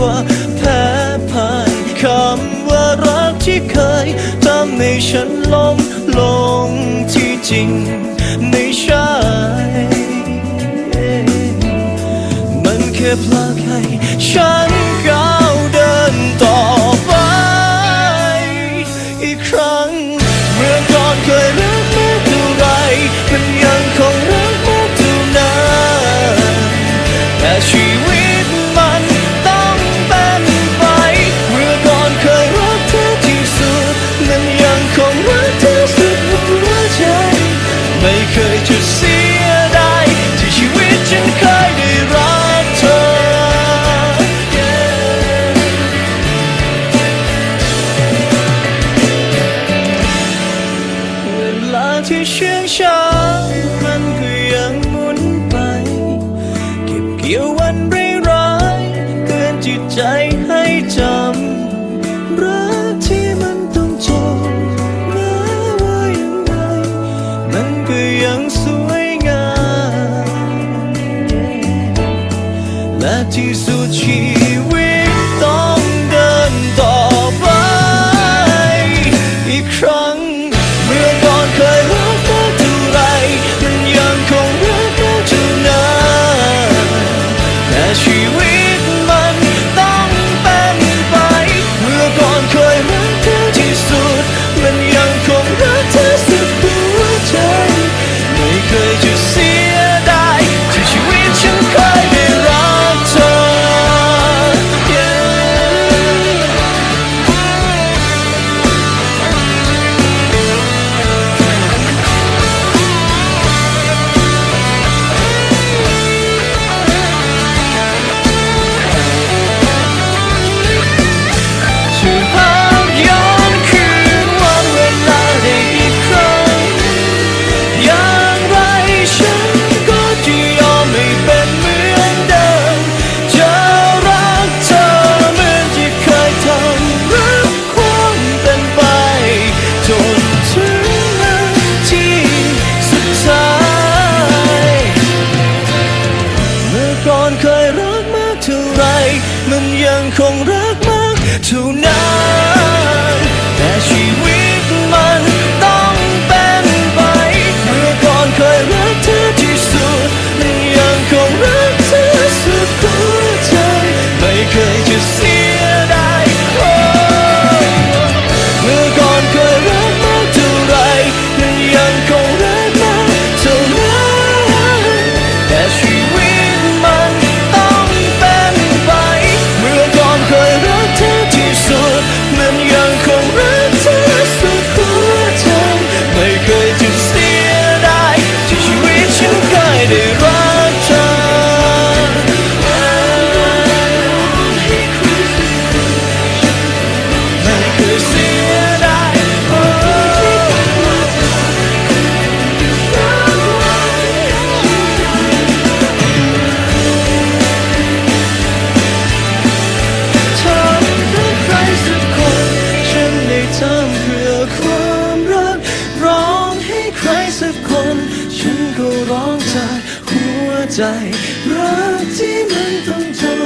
ว่าแพ้พ่ายคำว่ารักที่เคยทำให้ฉันลงลงที่จริงไม่ใช่ มันแค่พลาดให้ฉัน มันก็ยังหมุนไป เก็บเกี่ยววันร้ายเตืนจิตใจให้จำรักที่มันต้องจบแม้ว่างไงมันก็ยังสวยงามและที่สุดชีวิตต้องเดินต่อไป อีกครั้งเมื่อก่อนเคย คงรักมากเท่านั้น สักคน ฉันก็ร้องจากหัวใจ รักที่มันต้องจน